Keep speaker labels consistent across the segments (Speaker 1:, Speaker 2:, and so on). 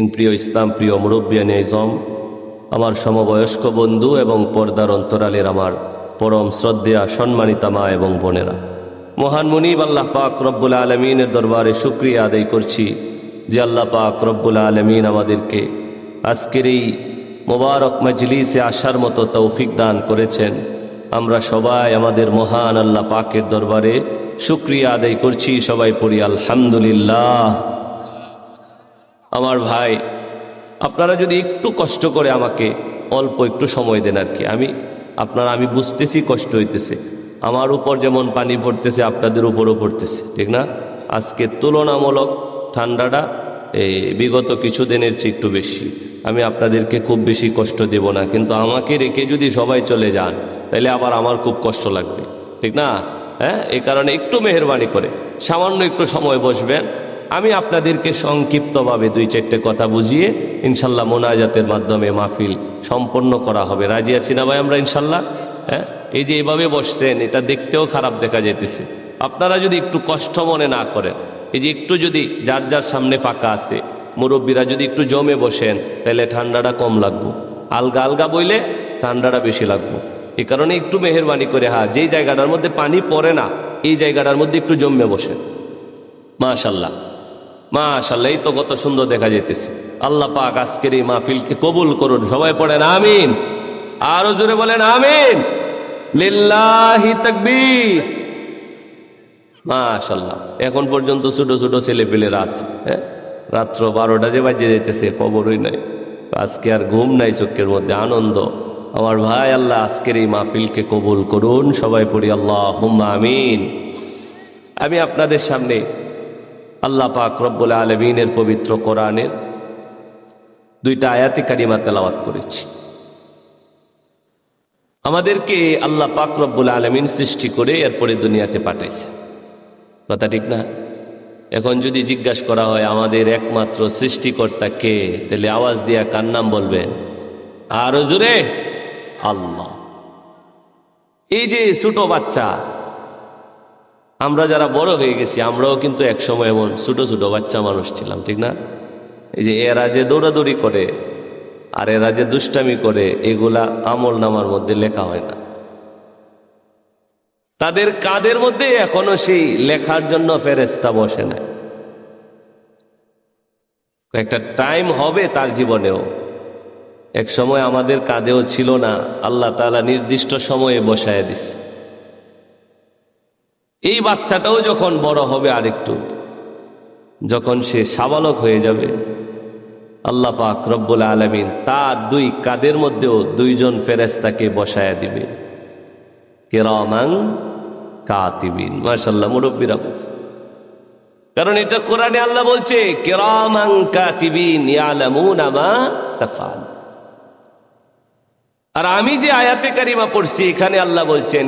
Speaker 1: In প্রিয় ইসলাম, প্রিয় মুরব্বিয়ান ism, আমার সমবয়স্ক বন্ধু এবং পর্দার অন্তরালের আমার পরম শ্রদ্ধেয়া, সম্মানিতা মা এবং বোনেরা। মহান মুনিব আল্লাহ পাক রব্বুল আলমিনের দরবারে শুক্রিয়া আদায় করছি যে আল্লাহ পাক রব্বুল আলমিন আমাদেরকে আজকের এই মোবারক মজলিসে আসার মতো তৌফিক দান করেছেন। আমরা সবাই আমাদের মহান আল্লাহ পাকের দরবারে শুক্রিয়া আদায় করছি। সবাই পড়ি আলহামদুলিল্লাহ। আমার ভাই, আপনারা যদি একটু কষ্ট করে আমাকে অল্প একটু সময় দেন আর কি। আমি, আপনারা, আমি বুঝতেছি কষ্ট হইতেছে। আমার উপর যেমন পানি পড়তেছে, আপনাদের উপরও পড়তেছে, ঠিক না? আজকে তুলনামূলক ঠান্ডাটা, এই বিগত কিছু দিনের চেয়ে একটু বেশি। আমি আপনাদেরকে খুব বেশি কষ্ট দেব না, কিন্তু আমাকে রেখে যদি সবাই চলে যান তাহলে আবার আমার খুব কষ্ট লাগবে, ঠিক না? হ্যাঁ? এই কারণে একটু মেহরবানি করে, সামান্য একটু সময় বসবেন আমি আপনাদেরকে সংক্ষিপ্তভাবে দুই চারটে কথা বুঝিয়ে ইনশাল্লাহ মোনাজাতের মাধ্যমে মাহফিল সম্পন্ন করা হবে। রাজি আছি না ভাই আমরা ইনশাল্লাহ? হ্যাঁ? এই যে এভাবে বসছেন, এটা দেখতেও খারাপ দেখা যাইতেছে। আপনারা যদি একটু কষ্ট মনে না করেন, এই যে একটু যদি যার যার সামনে ফাঁকা আছে, মুরব্বীরা যদি একটু জমে বসেন, তাহলে ঠান্ডাটা কম লাগবো। আলগা আলগা বইলে ঠান্ডাটা বেশি লাগবো। এই কারণে একটু মেহরবানি করে হ্যাঁ যেই জায়গাটার মধ্যে পানি পড়ে না, এই জায়গাটার মধ্যে একটু জমে বসেন। মাশাল্লাহ। মাশাল্লাহ এই তো কত সুন্দর দেখা যাইতেছে। আল্লাহ পাক আজকের এই মাহফিলকে কবুল করুন। সবাই পড়েন, আমিন। আরও জোরে বলেন, আমিন। লিল্লাহি তাকবীর। মাশাল্লাহ এখন পর্যন্ত ছোট ছোট ছেলে পেলেরা আছে হ্যাঁ? রাত্র বারোটা যে বাজে যেতেছে খবরই নাই। আজকে আর ঘুম নাই চোখের মধ্যে, আনন্দ। আমার ভাই আল্লাহ আজকের এই মাহফিলকে কবুল করুন। সবাই পড়ি আল্লাহ আমিন। আমি আপনাদের সামনে আল্লাহ পাক রব্বুল আলমিনের পবিত্র কোরআনের দুইটা আয়াতি কারিমা তেলাওয়াত করেছি। আমাদেরকে আল্লাহ পাক রব্বুল আলমিন সৃষ্টি করে এরপরে দুনিয়াতে পাঠাইছে। কথা ঠিক না? এখন যদি জিজ্ঞাসা করা হয়, আমাদের একমাত্র সৃষ্টিকর্তা কে? তাহলে আওয়াজ দিয়া কার নাম বলবেন? আরও জোরে, আল্লাহ। এই যে ছোট বাচ্চা আমরা যারা বড় হয়ে গেছি, আমরাও কিন্তু একসময় এমন ছোট ছোট বাচ্চা মানুষ ছিলাম, ঠিক না? এই যে এরা যে দৌড়াদৌড়ি করে আর এরা যে দুষ্টামি করে, এগুলা আমল নামার মধ্যে লেখা হয় না। তাদের কাদের মধ্যে এখনও সেই লেখার জন্য ফেরেস্তা বসে না? একটা টাইম হবে তার জীবনেও। এক সময় আমাদের কাঁধেও ছিল না, আল্লাহ তালা নির্দিষ্ট সময়ে বসায় দিছে। এই বাচ্চাটাও যখন বড় হবে আরেকটু, যখন সে সাবালক হয়ে যাবে, আল্লাহ পাক রব্বুল আলমিন তার দুই কাদের মধ্যেও দুইজন ফেরেস্তাকে বসায়া দিবে। কেরামাং কাতিবিন। মাশাল্লাহ মুরব্বীরা বলছে। কারণ এটা কোরআনে আল্লাহ বলছে কেরামাং কাতিবিন ইয়ালামুনা মা তাফআল আর আমি যে আয়াতে কারিমা পড়ছি, এখানে আল্লাহ বলছেন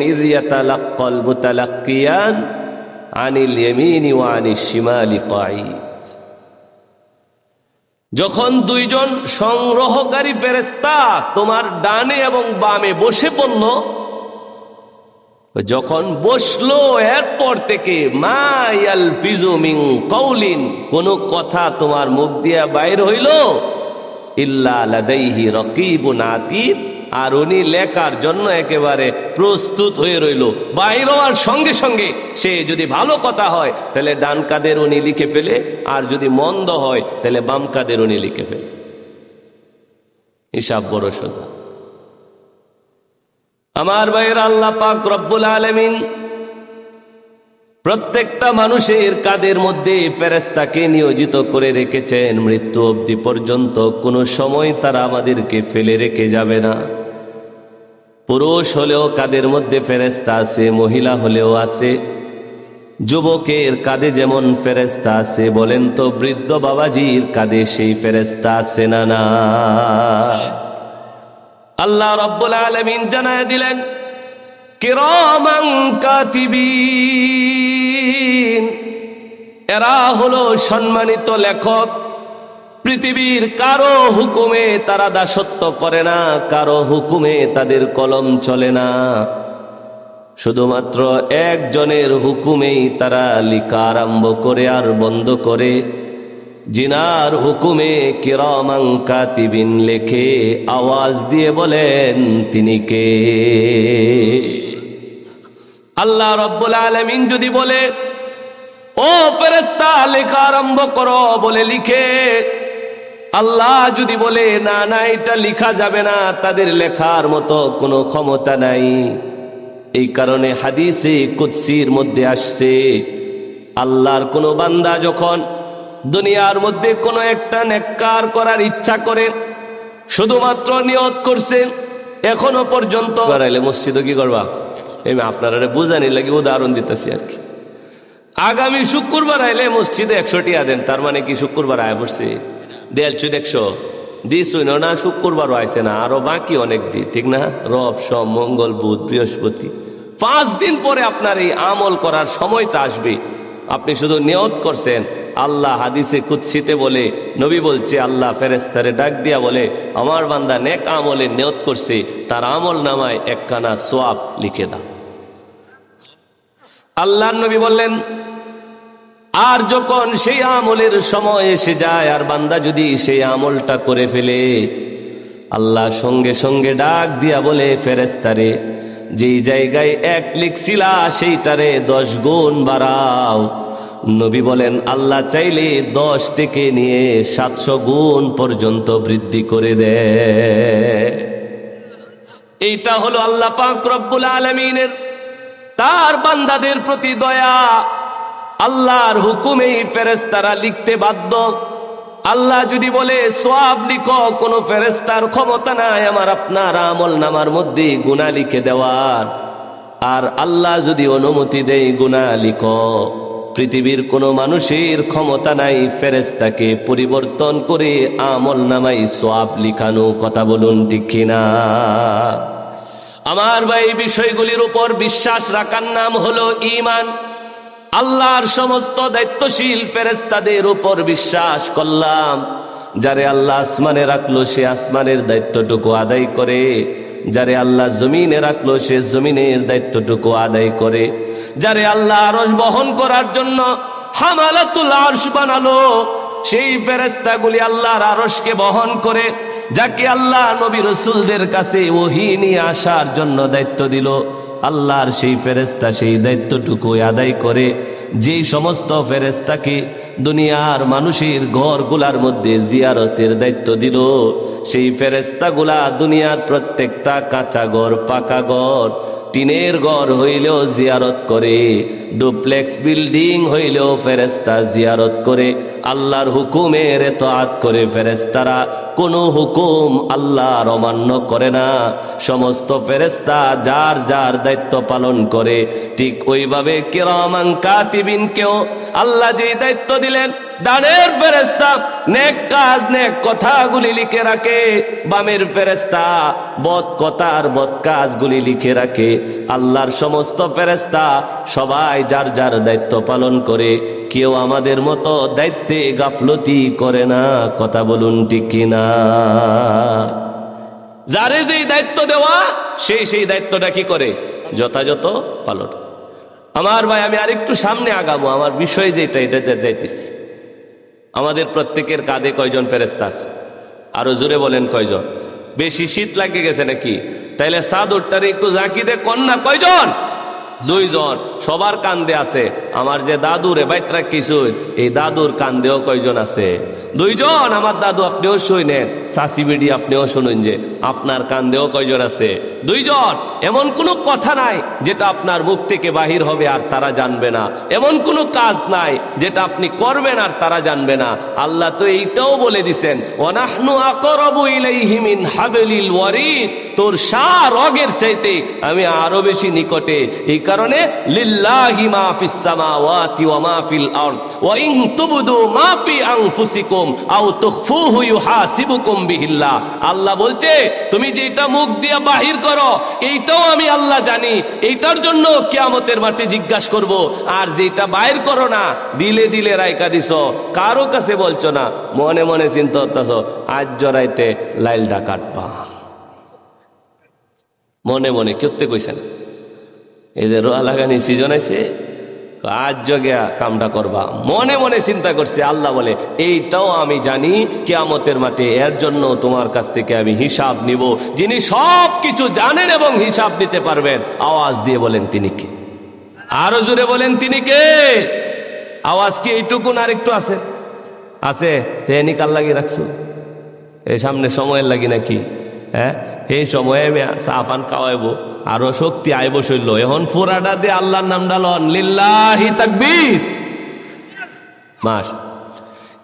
Speaker 1: যখন দুইজন সংগ্রহকারী ফেরেস্তা তোমার ডানে এবং বামে বসে পড়ল, যখন বসল, এরপর থেকে মায়াল ফিজুমিং কৌলিন কোন কথা তোমার মুখ দিয়া বাইর হইল, ইল্লা লাদাইহি রকিবুন আতীত আর উনি লেখার জন্য একেবারে প্রস্তুত হয়ে রইল। বাইর হওয়ার সঙ্গে সঙ্গে সে যদি ভালো কথা হয়, তাহলে ডান কাদের উনি লিখে ফেলে, আর যদি মন্দ হয়, তাহলে বাম কাদের উনি লিখে ফেলে। হিসাব বড় সোজা। আমার ভাইয়ের আল্লাহ পাক রব্বুল আলমিন প্রত্যেকটা মানুষের কাদের মধ্যে ফেরেস্তাকে নিয়োজিত করে রেখেছেন, মৃত্যু অবধি পর্যন্ত কোনো সময় তারা আমাদেরকে ফেলে রেখে যাবে না। পুরুষ হলেও কাদের মধ্যে ফেরেস্তা আছে, মহিলা হলেও আছে। যুবকের কাঁধে যেমন ফেরেস্তা আছে, বলেন তো বৃদ্ধ বাবাজির কাঁধে সেই ফেরেস্তা আছে না না? আল্লাহ রব্বুল আলমিন জানায় দিলেন কিরামাং কাতিবিন। এরা হলো সম্মানিত লেখক। পৃথিবীর কারও হুকুমে তারা দাসত্ব করে না, কারও হুকুমে তাদের কলম চলে না। শুধুমাত্র একজনের হুকুমেই তারা লিখা আরম্ভ করে আর বন্ধ করে। জিনার হুকুমে কিরামাং কাতিবিন লেখে আওয়াজ দিয়ে বলেন, তিনি কে? আল্লাহ রব্বুল আলমিন যদি বলে, ও ফেরেস্তা লেখা আরম্ভ করো, বলে লিখে, আল্লাহ যদি বলে, না না, এটা লিখা যাবে না, তাদের লেখার মতো কোনো ক্ষমতা নাই। এই কারণে হাদিসে কুৎসির মধ্যে আসছে, আল্লাহর কোনো বান্দা যখন দুনিয়ার মধ্যে কোনো একটা নেককার করার ইচ্ছা করেন, শুধুমাত্র নিয়ত করছেন, এখনও পর্যন্ত বাড়াইলে মসজিদও কি করবা? আমি আপনারা বুঝানি লাগে উদাহরণ দিতেছি আর কি। আগামী শুক্রবার আইলে মসজিদে একশো টিয়া দেন, তার মানে কি শুক্রবার আয় পড়ছে? দেড়শো একশো। দিস না, শুক্রবারও আইছে না, আরও বাকি অনেক দিন, ঠিক না? রব, সোম, মঙ্গল, বুধ, বৃহস্পতি। পাঁচ দিন পরে আপনার এই আমল করার সময়টা আসবে। আপনি শুধু নিয়ত করছেন, আল্লাহ হাদিসে কুৎসিতে বলে, নবী বলছে, আল্লাহ ফেরেস্তারে ডাক দিয়া বলে, আমার বান্দা নেক আমলে নিয়ত করছে, তার আমল নামায় একখানা সোয়াব লিখে দাও। আল্লাহ নবী বললেন, আর যখন সেই আমলের সময় এসে যায়, আর বান্দা যদি সেই আমলটা করে ফেলে, আল্লাহ সঙ্গে সঙ্গে ডাক দিয়া বলে ফেরেস্তারে যেই জায়গায় এক লিখছিলা, সেইটারে দশ গুণ বাড়াও। নবী বলেন, আল্লাহ চাইলে দশ থেকে নিয়ে সাতশো গুণ পর্যন্ত বৃদ্ধি করে দেয় এইটা হলো আল্লাহ পাক রব্বুল আলমিনের। তার বান্দাদের প্রতি দয়া, আল্লাহর হুকুমেই ফেরেস্তারা লিখতে বাধ্য। আল্লাহ যদি বলে, সোয়াব লিখো কোনো ফেরেস্তার ক্ষমতা নাই আমার, আপনার আমল নামার মধ্যে গুণা লিখে দেওয়ার। আর আল্লাহ যদি অনুমতি দেয় গুণা লিখো, পৃথিবীর কোনো মানুষের ক্ষমতা নাই ফেরেস্তাকে পরিবর্তন করে আমল নামাই সোয়াব লিখানো, কথা বলুন ঠিক কিনা? আমার ভাই বিষয়গুলির উপর বিশ্বাস রাখার নাম হলো ইমান আল্লাহর সমস্ত দায়িত্বশীল ফেরেস্তাদের উপর বিশ্বাস করলাম। যারে আল্লাহ আসমানে রাখল, সে আসমানের দায়িত্বটুকু আদায় করে। যারে আল্লাহ জমিনে রাখল, সে জমিনের দায়িত্বটুকু আদায় করে। যারে আল্লাহ আরস বহন করার জন্য হামালাতুল আরশ বানালো সেই ফেরেস্তাগুলি আল্লাহর আরশকে বহন করে, যাকে আল্লাহ নবী রসুলদের কাছে ওহি নিয়ে আসার জন্য দায়িত্ব দিল। আল্লাহর সেই ফেরেস্তা সেই দায়িত্বটুকু আদায় করে, যেই সমস্ত ফেরেস্তাকে দুনিয়ার মানুষের ঘরগুলার মধ্যে জিয়ারতের দায়িত্ব দিল, সেই ফেরেস্তাগুলা দুনিয়ার প্রত্যেকটা কাঁচা ঘর, পাকা ঘর টিনের ঘর হইলেও জিয়ারত করে, ডুপ্লেক্স বিল্ডিং হইলেও ফেরেস্তা জিয়ারত করে। আল্লাহর হুকুমের এত করে ফেরেস্তারা কোনো হুকুম আল্লাহর অমান্য করে না। সমস্ত ফেরেস্তা যার যার দায়িত্ব পালন করে, ঠিক ওইভাবে কেরামান কাতিবিনকেও আল্লাহ যেই দায়িত্ব দিলেন ডানের ফেরেস্তা নেক কাজ, নেক কথাগুলি লিখে রাখে। বামের ফেরেস্তা বদ কথার বদ কাজগুলি লিখে রাখে। আল্লাহর সমস্ত ফেরেস্তা সবাই যার যার দায়িত্ব পালন করে। কেউ আমাদের মতো দায়িত্বে গাফলতি করে না। কথা বলুন ঠিক কিনা? যারে যেই দায়িত্ব দেওয়া সেই সেই দায়িত্বটা কি করে? যথাযথ পালন। আমার ভাই, আমি আরেকটু সামনে আগাবো। আমার বিষয় যেটা এটাতে যাইতেছি। আমাদের প্রত্যেকের কাঁধে কয়জন ফেরেস্তা আছে? আরও জোরে বলেন কয়জন? বেশি শীত লাগে গেছে নাকি? তাইলে সাদ ওটারে একটু জাঁকি দে, কন্যা, কয়জন? দুইজন, সবার কান্দে আছে। আমার যে দাদু রে বাইত্রা কিছু এই দাদুর কান্দেও কয়জন আছে? দুইজন, আমার দাদু আপনিও শুনেন চাষি বিডি আপনিও শুনুন যে, আপনার কান্দেও কয়জন আছে? দুইজন, এমন কোনো কথা নাই যেটা আপনার মুখ থেকে বাহির হবে আর তারা জানবে না। এমন কোনো কাজ নাই যেটা আপনি করবেন আর তারা জানবে না। আল্লাহ তো এইটাও বলে দিছেন অনাহনু আকরাবু ইলাইহি মিন হাবলিল ওয়ারিদ। তোর সার রগের চাইতে আমি আরও বেশি নিকটে এই কারণে লিল্লাহি মা ফিস সামাওয়াতি ওয়া মা ফিল আরদ। ওয়া ইন তুবদু মা ফি আনফুসিকুম আও তুখফুহু ইউহাসিবুকুম বিহিল্লাহ। আল্লাহ বলছে, তুমি যেটা মুখ দিয়ে বাহির করো, এইটাও আমি আল্লাহ জানি। এইটার জন্য কিয়ামতের মাঠে জিজ্ঞাসা করব, আর যেটা বাইর করো না, দিলে দিলে রাইকা দিছ। কারও কাছে বলছো না, মনে মনে চিন্তা করতেছ, আজ জড়াইতে লাইলটা কাটবা। মনে মনে কেউতে কইছেন? এদের রোয়া লাগানি সিজন আইছে। আজ জগিয়া কামটা করবা। মনে মনে চিন্তা করছে, আল্লাহ বলে, এইটাও আমি জানি, কেয়ামতের মাঠে এর জন্য তোমার কাছ থেকে আমি হিসাব নিব। যিনি সব কিছু জানেন এবং হিসাব দিতে পারবেন। আওয়াজ দিয়ে বলেন, তিনি কে? আরও জোরে বলেন, তিনি কে? আওয়াজ কি এইটুকুন আর একটু আছে? আছে? তেনি কাল লাগিয়ে রাখছো? এই সামনে সময়ের লাগি নাকি? হ্যাঁ? এই সময়ে আমি চা পান খাওয়াইব। আরও শক্তি আয় শৈল এখন ফোরাডা দিয়ে আল্লাহর নাম ডালন, লিল্লাহি তাকবীর। মাস।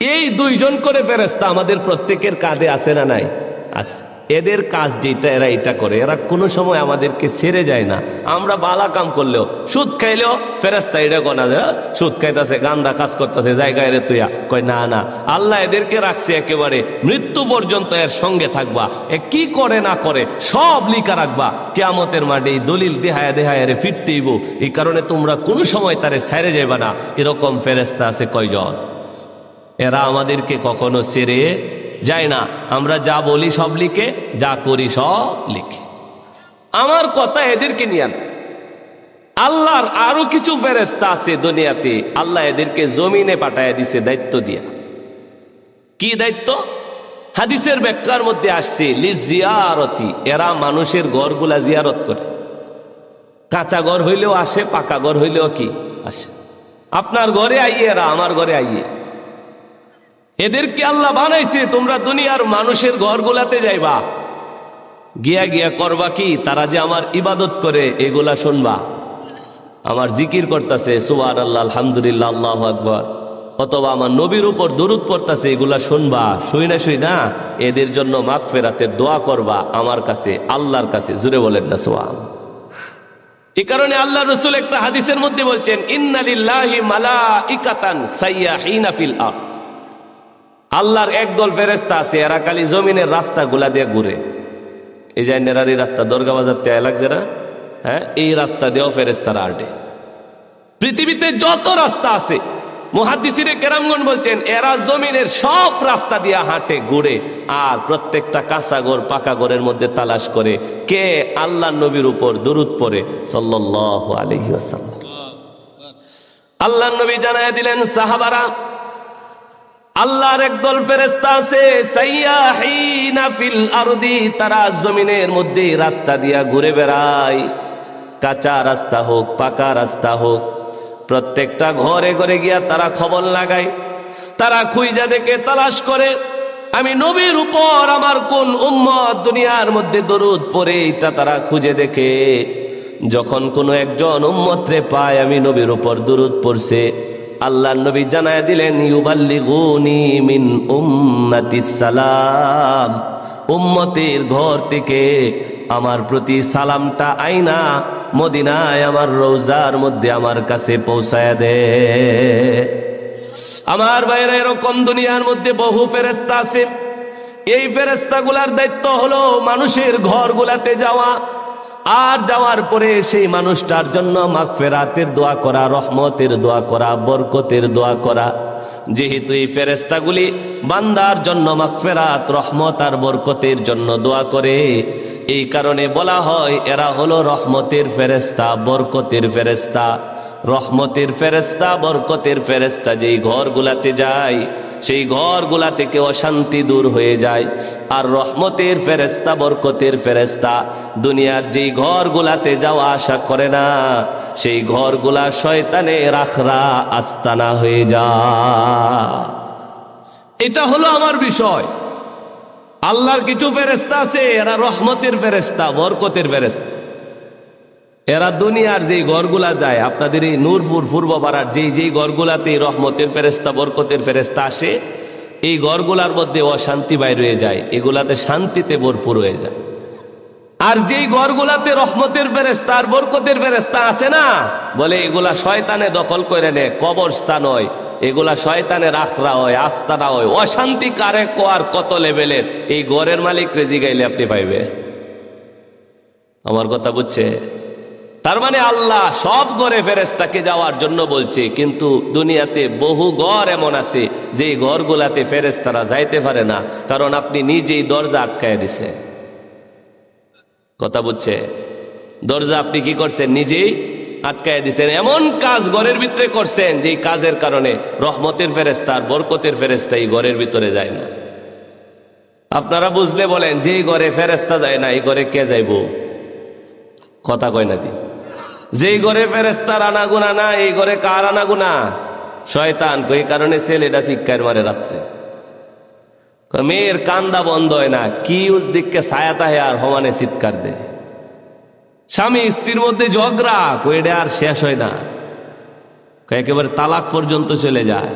Speaker 1: এই দুইজন করে ফেরেস্তা আমাদের প্রত্যেকের কাঁধে আছে না নাই? আছে। এদের কাজ যেটা, এরা এটা করে। এরা কোনো সময় আমাদেরকে ছেড়ে যায় না। আমরা বালা কাম করলেও, সুদ খাইলেও ফেরেস্তা এটা কোনা যায় সুদ খাইতেছে, গান্দা কাজ করতেছে, জায়গায় রে তুইয়া। কয়, না না, আল্লাহ এদেরকে রাখছে একেবারে মৃত্যু পর্যন্ত এর সঙ্গে থাকবা। এ কি করে না করে, সব লিখা রাখবা। কেয়ামতের মাঠে এই দলিল দেহায় দেহায় রে ফিরতেইব। এই কারণে তোমরা কোনো সময় তারে ছেড়ে যাবে না। এরকম ফেরেস্তা আছে কয়জন? এরা আমাদেরকে কখনো ছেড়ে যায় না। আমরা যা বলি সব লিখে, যা করি সব লিখে। আমার কথা এদেরকে নিয়ে না আল্লাহর আরও কিছু ফেরেস্তা আছে দুনিয়াতে, আল্লাহ এদেরকে জমিনে পাঠায় দিছে, দায়িত্ব দিয়া। কি দায়িত্ব? হাদিসের ব্যাখ্যার মধ্যে আসছে লিজিয়ারতি এরা মানুষের ঘরগুলা জিয়ারত করে। কাঁচা ঘর হইলেও আসে, পাকা ঘর হইলেও কি? আসে। আপনার ঘরে আইয়ে, এরা আমার ঘরে আইয়ে। এদেরকে আল্লাহ বানাইছে, তোমরা দুনিয়ার মানুষের ঘরগুলাতে যাইবা। গিয়া গিয়া করবা কি? তারা যে আমার ইবাদত করে, এগুলা শুনবা। আমার জিকির করতেছে সুবান আল্লাহ আলহামদুলিল্লাহ, আল্লাহ আকবর। অথবা আমার নবীর উপর দরুদ পড়তাছে, এগুলা শুনবা। শুই না শুই না, এদের জন্য মাগ ফেরাতে দোয়া করবা, আমার কাছে, আল্লাহর কাছে। জুড়ে বলেন না সোয়া এই কারণে আল্লাহ রসুল একটা হাদিসের মধ্যে বলছেন, ইন্নালিল্লাহি মালা ইকাতান সাইয়াহিনা ফিল আরদ। আল্লাহর একদল ফেরেস্তা আছে, এরা খালি জমিনের রাস্তাগুলা দিয়ে ঘুরে। এই যে নেরারি রাস্তা দর্গা বাজার তে লাগছে না? হ্যাঁ এই রাস্তা দিয়েও ফেরেস্তারা আটে। পৃথিবীতে যত রাস্তা আছে মহাদিসিরে কেরামগণ বলছেন, এরা জমিনের সব রাস্তা দিয়ে হাঁটে, ঘুরে, আর প্রত্যেকটা কাঁচা ঘর পাকা ঘরের মধ্যে তালাশ করে কে আল্লাহ নবীর উপর দুরুদ পরে সাল্লাহ আলহি আসাল্লাম আল্লাহ নবী জানায় দিলেন, সাহাবারা আল্লাহর একদল ফেরেস্তা আছে ফিল আরদি তারা জমিনের মধ্যে রাস্তা দিয়া ঘুরে বেড়ায়। কাঁচা রাস্তা হোক, পাকা রাস্তা হোক, প্রত্যেকটা ঘরে ঘরে গিয়া তারা খবর লাগায়। তারা খুঁজা দেখে তালাশ করে, আমি নবীর উপর আমার কোন উম্মত দুনিয়ার মধ্যে দরুদ পরে এটা তারা খুঁজে দেখে। যখন কোনো একজন উম্মতরে পায়, আমি নবীর উপর দরুদ পড়ছে। আল্লাহ নবী জানায় দিলেন, ইউবাল্লিগুনি মিন উম্মাতিস সালাম। উম্মতের ঘর থেকে আমার প্রতি সালামটা আইনা, মদিনায় আমার রোজার মধ্যে আমার কাছে পৌঁছায় দে। আমার বাইরে এরকম দুনিয়ার মধ্যে বহু ফেরেস্তা আছে। এই ফেরেস্তাগুলার দায়িত্ব হলো মানুষের ঘরগুলাতে যাওয়া আর যাওয়ার পরে সেই মানুষটার জন্য মাগফেরাতের দোয়া করা, রহমতের দোয়া করা, বরকতের দোয়া করা। যেহেতু এই ফেরেস্তাগুলি বান্দার জন্য মাগফেরাত, রহমত আর বরকতের জন্য দোয়া করে, এই কারণে বলা হয় এরা হলো রহমতের ফেরেস্তা বরকতের ফেরেস্তা রহমতের ফেরেস্তা বরকতের ফেরেস্তা যেই ঘরগুলাতে যায়, সেই ঘরগুলা থেকে অশান্তি দূর হয়ে যায়। আর রহমতের ফেরেস্তা বরকতের ফেরেস্তা দুনিয়ার যেই ঘরগুলাতে যাওয়া আশা করে না, সেই ঘরগুলা শয়তানের আখরা আস্তানা হয়ে যায়। এটা হলো আমার বিষয়। আল্লাহর কিছু ফেরেস্তা আছে, এরা রহমতের ফেরেস্তা বরকতের ফেরেস্তা এরা দুনিয়ার যেই ঘরগুলা যায়, আপনাদের এই নূরপুর, পূর্বপাড়ার যেই যেই ঘরগুলাতে রহমতের ফেরেস্তা বরকতের ফেরেস্তা আসে, এই ঘরগুলার মধ্যে অশান্তি বাইর হয়ে যায়, এগুলাতে শান্তিতে ভরপুর হয়ে যায়। আর যেই ঘরগুলাতে রহমতের ফেরেস্তা আর বরকতের ফেরেস্তা আছে না, বলে এগুলা শয়তানে দখল করে নে কবরস্থান হয়, এগুলা শয়তানের আখড়া হয়, আস্তানা হয়, অশান্তি কারে কোয়ার কত লেভেলের, এই ঘরের মালিক রেজি গাইলে আপনি পাইবে। আমার কথা বুঝছে? তার মানে আল্লাহ সব ঘরে ফেরেস্তাকে যাওয়ার জন্য বলছে, কিন্তু দুনিয়াতে বহু ঘর এমন আছে যে ঘরগুলাতে ফেরেস্তারা যাইতে পারে না, কারণ আপনি নিজেই দরজা আটকায় দিছে। কথা বুঝছে? দরজা আপনি কি করছেন? নিজেই আটকায় দিছেন। এমন কাজ ঘরের ভিতরে করছেন যে কাজের কারণে রহমতের ফেরেস্তা আর বরকতের ফেরেস্তা এই ঘরের ভিতরে যায় না। আপনারা বুঝলে বলেন, যেই ঘরে ফেরেস্তা যায় না, এই ঘরে কে যাইব? কথা কয় না দি যেই ঘরে ফেরেস্তার আনাগুনা না এই ঘরে কার আনাগুনা? শয়তান এই কারণে ছেলেটা শিক্ষার মারে রাত্রে। মেয়ের কান্দা বন্ধ হয় না, কি দিককে ছায়া তাহে আর সমানে চিৎকার দে স্বামী স্ত্রীর মধ্যে ঝগড়া কইডে আর শেষ হয় না। একেবারে তালাক পর্যন্ত চলে যায়।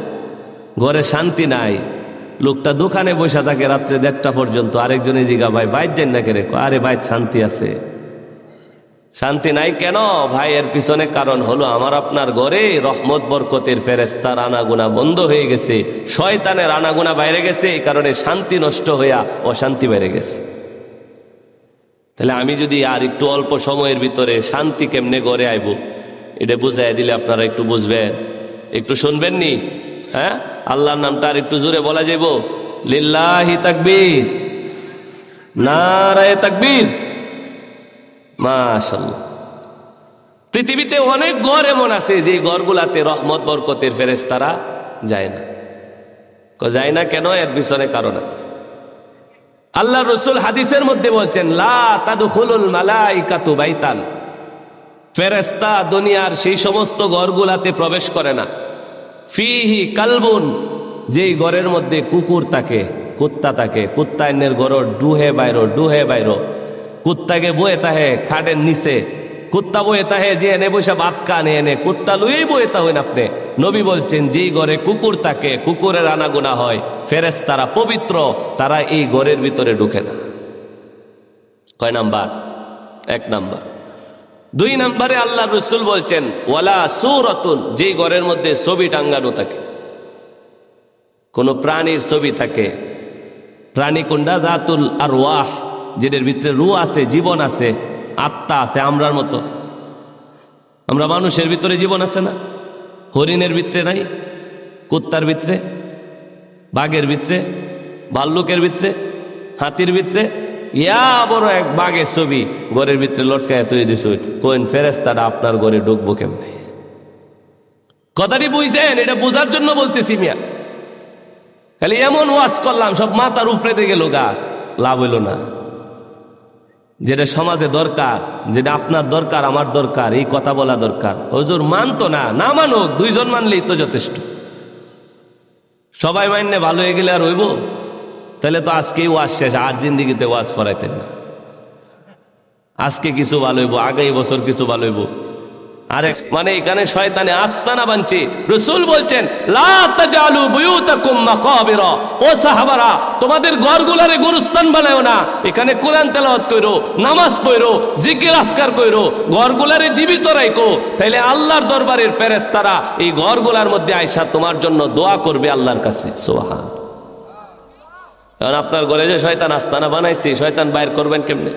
Speaker 1: ঘরে শান্তি নাই। লোকটা দোকানে বসে থাকে রাত্রে দেড়টা পর্যন্ত, আরেকজনে জিগা ভাই বাইর যান না কেরে আরে ভাই শান্তি আছে। শান্তি নাই কেন? ভাইয়ের পিছনে কারণ হলো আমার আপনার ঘরে রহমত, বরকতের ফেরেস্তার আনাগুনা বন্ধ হয়ে গেছে। শয়তানের আনাগুনা বাইরে গেছে, এই কারণে শান্তি নষ্ট হইয়া অশান্তি বেড়ে গেছে। তাহলে আমি যদি আর একটু অল্প সময়ের ভিতরে শান্তি কেমনে গড়ে আইব? এটা বুঝাই দিলে আপনারা একটু বুঝবেন। একটু শুনবেন নি? হ্যাঁ? আল্লাহর নামটা আর একটু জোরে বলা যাইব। লিল্লাহি তাকবীর। নারায়ে তাকবীর। মাশাল্লাহ পৃথিবীতে অনেক ঘর এমন আছে যে ঘরগুলাতে রহমত, বরকতের ফেরেশতারা যায় না। যায় না কেন? এর পিছনে কারণ আছে। আল্লাহ রসুল হাদিসের মধ্যে বলছেন বাইতান। ফেরেশতা দুনিয়ার সেই সমস্ত ঘরগুলাতে প্রবেশ করে না। ফিহি কালবুন, যেই ঘরের মধ্যে কুকুর থাকে, কুত্তা থাকে কুত্তা এনের ঘর ডুহে বাইরো ডুহে বাইরো। কুত্তাকে বয়ে তাহে খাটের নিচে। কুত্তা বয়ে তাহে যে এনে বসে ভাত কানে এনে, কুত্তা লুই বয়ে তা হইন আপনি। নবী বলছেন যেই ঘরে কুকুর থাকে, কুকুরের আনাগুনা হয়। ফেরেস তারা পবিত্র, তারা এই ঘরের ভিতরে ঢুকে না। কয় নাম্বার? এক নাম্বার। দুই নম্বরে আল্লাহ রসুল বলছেন, ওয়ালা সুরতুন যেই ঘরের মধ্যে ছবি টাঙ্গানো থাকে। কোন প্রাণীর ছবি থাকে। প্রাণী কোনটা? জাতুল আর ওয়াহ যেটার ভিতরে রু আছে, জীবন আছে, আত্মা আছে, আমরার মতো। আমরা মানুষের ভিতরে জীবন আছে না? হরিণের ভিতরে নাই? কুত্তার ভিতরে? বাঘের ভিতরে? ভাল্লুকের ভিতরে? হাতির ভিতরে? ইয়া বড় এক বাঘের ছবি, ঘরের ভিতরে লটকায় তৈরি দিছে কোন ফেরেস্তারা আপনার ঘরে ঢুকবো কেমনে? কথাটি বুঝছেন? এটা বোঝার জন্য বলতেছি মিয়া। খালি এমন ওয়াজ করলাম, সব মাথার উফরেতে গেল গা, লাভ হইল না। যেটা সমাজে দরকার, যেটা আপনার দরকার, আমার দরকার, এই কথা বলা দরকার। হজুর মানতো না না মানুক, দুইজন মানলেই তো যথেষ্ট। সবাই মানলে ভালো হয়ে গেলে আর হইব? তাহলে তো আজকেই ওয়াজ শেষ, আর জিন্দিগিতে ওয়াজ পড়াইতেন না। আজকে কিছু ভালো হইব আগে বছর কিছু ভালো হইব। আরে মানে এখানে শয়তানে আস্তানা বানছে। রসুল বলছেন ও সাহাবারা, তোমাদের ঘরগুলারে গুরুস্থান বানায়ো না। এখানে কোরআন তেলাওয়াত কইরো, নামাজ পড়ো, জিকির আসকার কইরো, ঘরগুলারে জীবিত রাখো তাইলে আল্লাহর দরবারের ফেরেশতারা এই ঘরগুলার মধ্যে আয়সা তোমার জন্য দোয়া করবে আল্লাহর কাছে। সুবহান কারণ আপনার ঘরে যে শয়তান আস্তানা বানাইছে, শয়তান বাইর করবেন কেমনে?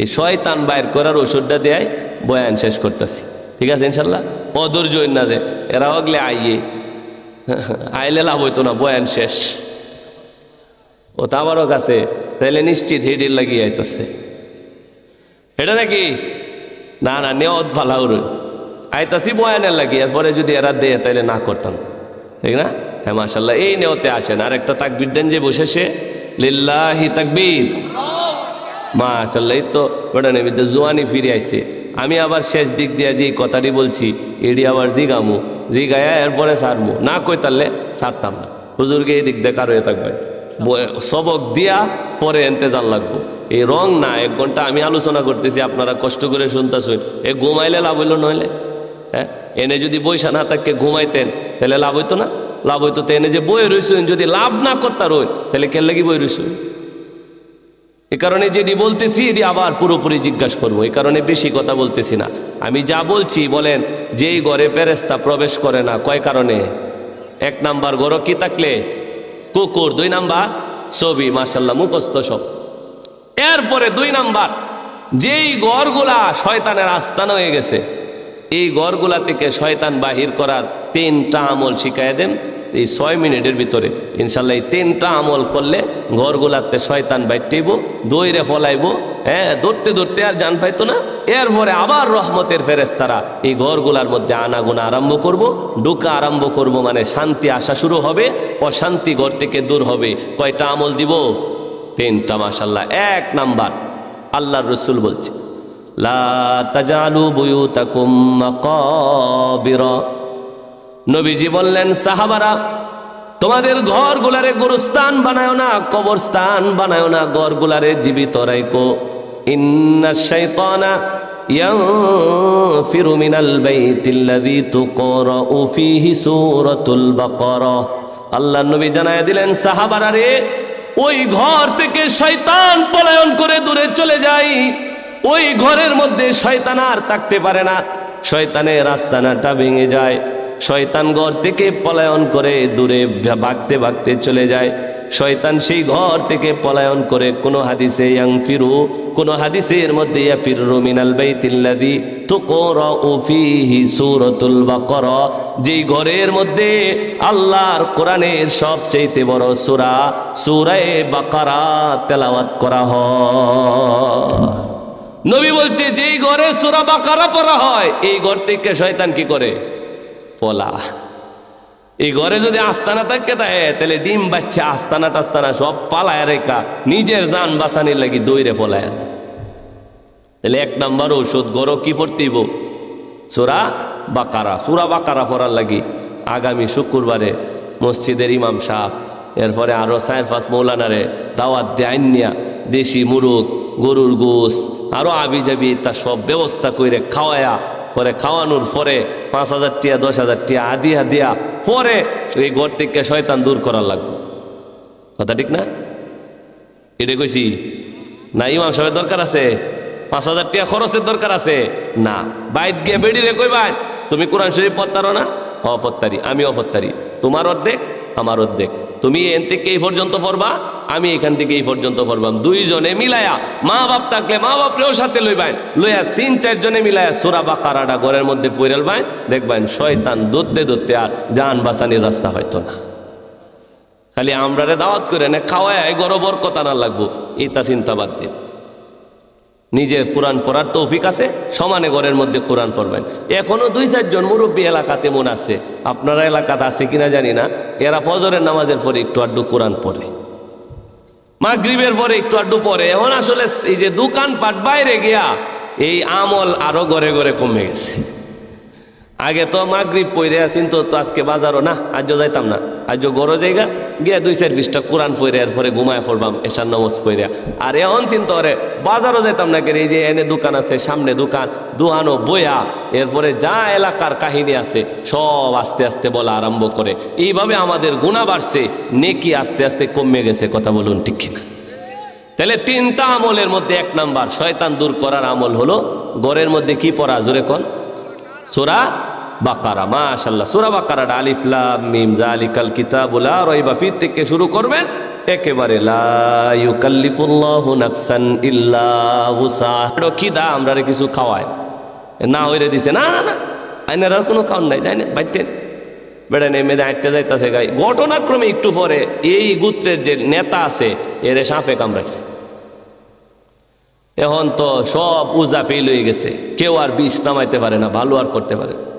Speaker 1: এই শয়তান বাইর করার ওষুধটা দেয় বয়ান শেষ করতেছি। ঠিক আছে, ইনশাল্লাহ? অধৈর্য না দে এরা হগলে আইয়ে, আইলে লাভ হইতো না, বয়ান শেষ। ও তা আমারও কাছে তাইলে নিশ্চিত হেডির লাগিয়ে আইতেছে। এটা নাকি? না না, নেওয়াত ভালো আইতাছি বয়ানের লাগি এরপরে যদি এরা দেয়, তাইলে না করতাম। ঠিক না? হ্যাঁ মাসাল্লাহ এই নেওতে আসেন। আর একটা তাকবির দেন যে বসে সে, লিল্লাহি তাকবীর। মাশাল্লাহ, এই তো, ওটা নেবিতে জোয়ানি ফিরে আইছে। আমি আবার শেষ দিক দিয়ে যে কথাটি বলছি, এডি আবার জি গামু জিগামু, জিগায়া এরপরে সারমু। না কই তাহলে সারতাম না। হুজুরকে এই দিক দিয়ে কারও থাকবে? সবক দিয়া পরে এন্তেজার লাগবো। এই রং না, এক ঘণ্টা আমি আলোচনা করতেছি, আপনারা কষ্ট করে শুনতেছেন এ ঘুমাইলে লাভ হইল নইলে? হ্যাঁ এনে যদি বৈশা না তাকে ঘুমাইতেন, তাহলে লাভ হইতো না? লাভ হইতো তো এনে যে বই রইছেন যদি লাভ না করতা রই তাহলে কে লাগি বই রইছেন এ কারণে যেটি বলতেছি, এটি আবার পুরোপুরি জিজ্ঞাসা করব। এই কারণে বেশি কথা বলতেছি না। আমি যা বলছি, বলেন, যেই ঘরে ফেরেস্তা প্রবেশ করে না, কয় কারণে? এক নাম্বার ঘর কি থাকলে? কুকুর। দুই নাম্বার, ছবি মার্শাল্লাহ মুখস্থ সব। এরপরে দুই নাম্বার, যেই গড়গুলা শয়তানের আস্থান হয়ে গেছে, এই গড়গুলা থেকে শয়তান বাহির করার তিনটা আমল শিখাই দেন। এই ছয় মিনিটের ভিতরে ইনশাল্লাহ এই তিনটা আমল করলে ঘরগুলাতে শয়তান বাইটেইব দইরে ফলাইব হ্যাঁ ধরতে ধরতে আর জান পাইতো না। এরপরে আবার রহমতের ফেরেস্তারা এই ঘরগুলার মধ্যে আনাগোনা আরম্ভ করব, ঢুকা আরম্ভ করব মানে শান্তি আসা শুরু হবে, অশান্তি ঘর থেকে দূর হবে। কয়টা আমল দিব? তিনটা মাসাল্লাহ এক নাম্বার, আল্লাহর রসুল বলছে, লা তাজালু বুয়ুতাকুম মাকাবিরা। নবীজি বললেন সাহাবারা তোমাদের ঘরগুলারে গুরুস্থান বানায় না কবরস্থান বানায় না ঘরগুলারে জীবিত রাইকো ইন্না শাইতানা ينفر من البيت الذي تقرأ فيه سورة البقرة আল্লাহ নবী জানায় দিলেন সাহাবারা রে ওই ঘর থেকে শয়তান পলায়ন করে দূরে চলে যায় ওই ঘরের মধ্যে শয়তান আর থাকতে পারে না শয়তানের রাস্তানাটা ভেঙে যায় শয়তান ঘর থেকে পলায়ন করে দূরে ভাগতে ভাগতে চলে যায়। শয়তান সেই ঘর থেকে পলায়ন করে, কোন হাদিসে ইয়াং ফিরু কোন হাদিসের মধ্যে ইয়া ফিরু মিনাল বাইতিল্লাদি তুকরাউ ফীহি সূরাতুল বাকারা। যেই ঘরের মধ্যে আল্লাহর কোরআনের সবচেয়ে বড় সূরা সূরা বাকারা তেলাওয়াত করা হয়। নবী বলছে, যেই ঘরে সূরা বাকারা পড়া হয়, এই ঘর থেকে শয়তান কি করে? পলা এই ঘরে যদি আস্তানা থাকে তাই তাহলে ডিম বাচ্চা, আস্তানা টাস্তানা সব পালায় রেখা, নিজের যান বাঁচানির লাগি দইরে ফলায়। তাহলে এক নাম্বার ঔষধ গরো কি পড়তেইব সোরা বাকারা। সুরা বাকারা পড়ার লাগি আগামী শুক্রবারে মসজিদের ইমাম সাহ এরপরে আরও সায়ের ফাস মৌলানারে দাওয়াত দেয় দেশি মুরুগ, গরুর গোস আরও আবি যাবি তা সব ব্যবস্থা করে খাওয়ায়া পরে খাওয়ানোর পরে পাঁচ হাজার টিয়া, দশ হাজার টিয়া আদিয়া দিয়া, পরে এই ঘর থেকে শয়তান দূর করার লাগবে। কথা ঠিক না? এটা কইছি, না, ইমাম সাহেবের দরকার আছে? পাঁচ হাজার টিয়া খরচের দরকার আছে? না। বাইক গিয়ে বেড়ি রে কই ভাই? তুমি কোরআন শরীফ পত্তারো না? অপত্তারি আমি অপত্তারি তোমার অর্ধেক, আমার অর্ধেক। তুমি এন থেকে এই পর্যন্ত পড়বা, আমি এখান থেকে এই পর্যন্ত পড়বাম। দুইজনে মিলায়া মা বাপ থাকলে মা বাপরেও সাথে লইবেন লইয়া তিন, চারজনে মিলায়া সোরা বা কারাডা ঘরের মধ্যে পড়েল বাই দেখবেন শয়তান দৌড়তে দৌড়তে আর যান বাসানির রাস্তা হয়তো না। খালি আমরারে দাওয়াত করে না খাওয়ায় গরবর কথা না লাগবো, এটা চিন্তা বাদ দিন নিজে কোরআন পড়ার তৌফিক আছে, সমানে ঘরের মধ্যে কোরআন পড়বেন। এখনও দুই চারজন মুরব্বী এলাকাতে মন আছে। আপনারা এলাকাতে আছে কিনা জানি না। এরা ফজরের নামাজের পরে একটু আড্ডু কোরআন পড়ে। মাগরিবের পরে একটু আড্ডু পড়ে। এখন আসলে এই যে দোকান পাট বাইরে গিয়া, এই আমল আরও ঘরে ঘরে কমে গেছে। আগে তো মাগরিব পইরে আছেন তো তো আজকে বাজারও না আজ যাইতাম না। আজ গরো জায়গা, গিয়া দুই চার বিশটা কোরআন পইরে এরপরে ঘুমায় পড়বাম এসার নমজ পইরা। আর এখন চিন্তা করে বাজারও যাইতাম না এই যে এনে দোকান আছে, সামনে দোকান, দুহানো বইয়া, এরপরে যা এলাকার কাহিনী আছে, সব আস্তে আস্তে বলা আরম্ভ করে। এইভাবে আমাদের গুণা বাড়ছে, নেকি আস্তে আস্তে কমে গেছে, কথা বলুন ঠিক কিনা? তাহলে তিনটা আমলের মধ্যে এক নাম্বার, শয়তান দূর করার আমল হলো ঘরের মধ্যে কি পড়া, জোরে কোন? সোরা বাকারা মাশাল্লাহ সোরা বাকারাটা আলিফ, লাম, মিম জালিকাল কিতাবুলা রইবা ফি, থেকে শুরু করবেন, একেবারে লা ইউকাল্লিফুল্লাহু নাফসান ইল্লা উসাহা কি দা আমরা কিছু খাওয়ায়? না হইরে দিছে, না না না। আইনার আর কোনো খাওয়ান নাই, যাই না, বাইতে। বেড়ে নেমে হাঁটতে যাইতেছে গাই। ঘটনাক্রমে একটু পরে এই গোত্রের যে নেতা আছে, এরে সাপে কামড়াইছে। এখন তো সব উজা ফেল হয়ে গেছে। কেউ আর বিষ নামাইতে পারে না, ভালো আর করতে পারে না।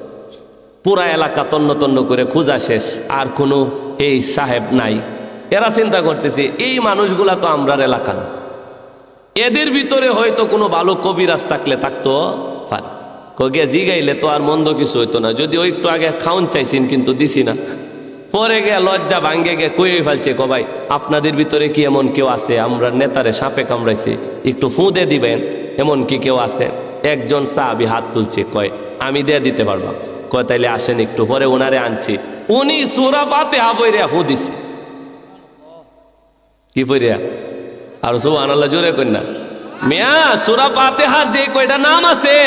Speaker 1: পুরা এলাকা তন্ন তন্ন করে খোঁজা শেষ, আর কোনো এই সাহেব নাই। এরা চিন্তা করতেছে, এই মানুষগুলা তো আমরার এলাকা এদের ভিতরে হয়তো কোনো ভালো কবিরাজ থাকলে থাকতো পারে কগে জিগাইলে তো আর মন্দ কিছু হইতো না। যদি ওই একটু আগে খাউন চাইছেন, কিন্তু দিছি না। পরে গে লজ্জা ভাঙ্গে গে কয়ে ফেলছে কবাই আপনাদের ভিতরে কি এমন কেউ আছে? আমরা নেতারে সাপে কামড়াইছি, একটু ফুঁদে দিবেন, এমন কি কেউ আছে? একজন সাহাবি হাত তুলছে, কয়, আমি দিয়ে দিতে পারব কয় আসেন একটু, পরে ওনারে আনছি। উনি সুরা পাতে ফু দিছে। কি পইরা? আর সব আনাল্লা জোরে কন্যা মিয়া, সুরা ফাতেহার যে কয়টা নাম আছে,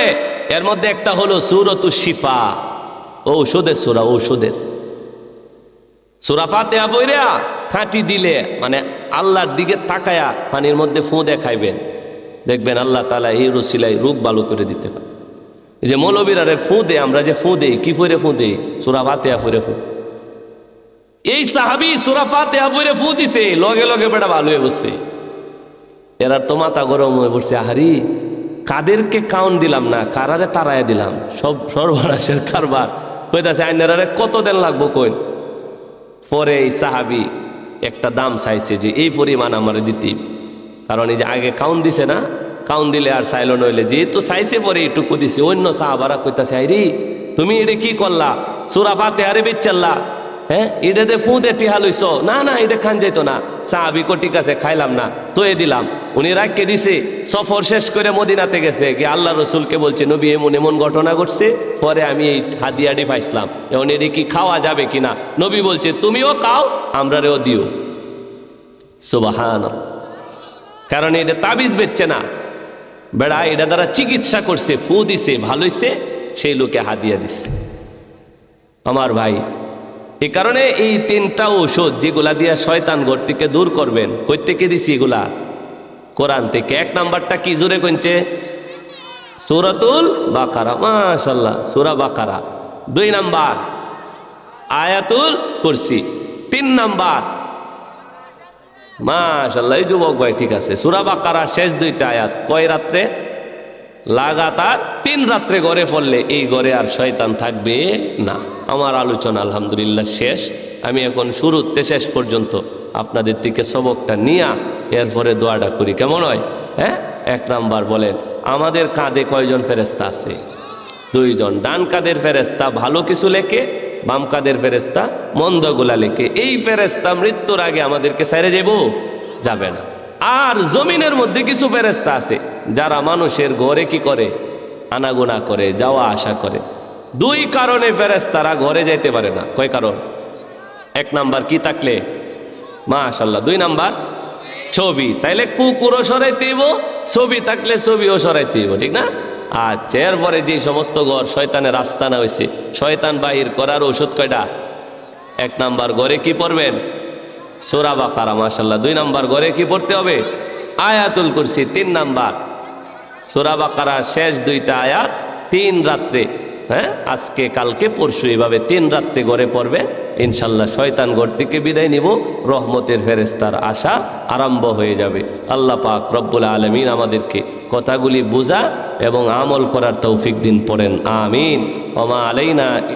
Speaker 1: এর মধ্যে একটা হলো সুরতু শিফা, ঔষধের সুরা ঔষধের। সুরা ফাতেহা বইরা খাঁটি দিলে মানে আল্লাহর দিকে তাকায়া পানির মধ্যে ফোঁ দেখাইবেন। দেখবেন আল্লাহ তালা এই রসিলাই রূপ ভালো করে দিতে পারে। যে মৌলবীরারে ফোঁ দে, আমরা যে ফোঁ দেই, কি ফরে ফোঁ দেই? সুরা ফাতেহা ফরে ফোঁ। এই সাহাবি সুরাফা তেহাবুরে ফু দিছে, লগে লগে বেটা ভালো হয়ে বসছে। এরা তো মাথা গরম হয়ে পড়ছে আহারি, কাদেরকে কাউন দিলাম না, কারারে তারায় দিলাম? সব সর্বনাশের কারবার। কইতাছে আইনারে কত দিন লাগবো কইন? পরে এই সাহাবি একটা দাম চাইছে যে, এই পরিমাণ আমার দিতে। কারণ এই যে আগে কাউন দিছে না কাউন দিলে আর চাইল নইলে। যেহেতু চাইছে পরে এইটুকু দিছে, অন্য সাহাবারা কইতাছে, আইরি, তুমি এটা কি করলা? সুরা ফাতে আরে বেচাল্লা হ্যাঁ এটাতে ফুঁতে টিহা লইছ? না না, এটা খান যাইতো না। সাহাবি কো, ঠিক আছে, খাইলাম না তো এ দিলাম। উনি রাখকে দিছে, সফর শেষ করে মদিনাতে গেছে। কি আল্লাহ রসুলকে বলছে, নবী, এমন এমন ঘটনা ঘটছে, পরে আমি এই হাদিয়াডি পাইছিলাম এখন এটা কি খাওয়া যাবে কিনা নবী বলছে, তুমিও খাও আমরা রেও দিও। সুবাহান কারণ এটা তাবিজ বেচছে না। বেড়া, এটা দ্বারা চিকিৎসা করছে, ফু দিছে, ভালো হইছে, সেই লোকে হাদিয়া দিছে। আমার ভাই এই কারণে এই তিনটা ঔষধ যেগুলা দিয়া শয়তান ঘর থেকে দূর করবেন কই থেকে দিছি এগুলা? কোরআন থেকে। এক নাম্বারটা কি জোরে কইছে সুরাতুল বাকারা মাশাল্লাহ সুরা বাকারা। দুই নাম্বার, আয়াতুল কুরসি। তিন নাম্বার মাশাল্লাহ এই যুবক ভাই ঠিক আছে। সুরা বাকারা শেষ দুইটা আয়াত, কয় রাত্রে? লাগাতার তিন রাত্রে গড়ে পড়লে এই গড়ে আর শয়তান থাকবে না। আমার আলোচনা আলহামদুলিল্লাহ শেষ। আমি এখন শুরুতে শেষ পর্যন্ত আপনাদের থেকে সবকটা নিয়া এরপরে দোয়াটা করি। কেমন হয়? হ্যাঁ? এক নাম্বার বলেন, আমাদের কাঁধে কয়জন ফেরেস্তা আছে? দুইজন। ডান কাঁধের ফেরেস্তা ভালো কিছু লেখে বাম কাদের ফেরেস্তা মন্দগুলা লেখে। এই ফেরেস্তা মৃত্যুর আগে আমাদেরকে সেরে যাব যাবে না। আর জমিনের মধ্যে কিছু ফেরেস্তা আছে, যারা মানুষের ঘরে কি করে? আনাগোনা করে, যাওয়া আসা করে। দুই কারণে ফেরেস্তারা ঘরে যাইতে পারে না। কয় কারণ? এক নাম্বার কি থাকলে? মাশাল্লাহ দুই নাম্বার ছবি। তাইলে কুকুরও সরাইতে হইব, ছবি থাকলে ছবিও সরাইতে হইব, ঠিক না? আচ্ছা পরে যে সমস্ত ঘর শয়তানের রাস্তা না হয়েছে, শয়তান বাহির করার ওষুধ কয়টা? এক নাম্বার, ঘরে কি পড়বেন? সোরা বাকারা মাসাল্লাহ দুই নাম্বার, ঘরে কি পড়তে হবে? আয়াতুল কুরসি। তিন নাম্বার, সোরা বাকারা শেষ দুইটা আয়াত তিন রাত্রে। হ্যাঁ? আজকে, কালকে, পরশু এভাবে তিন রাত্রে গড়ে পড়বে। ইনশাল্লাহ শয়তান ঘর থেকে বিদায় নিব। রহমতের ফেরেস্তার আশা আরম্ভ হয়ে যাবে। আল্লাহ পাক রব্বুল আলমিন আমাদেরকে কথাগুলি বোঝা এবং আমল করার তৌফিক দিন পড়েন। আমিন। ওমা আলাইনা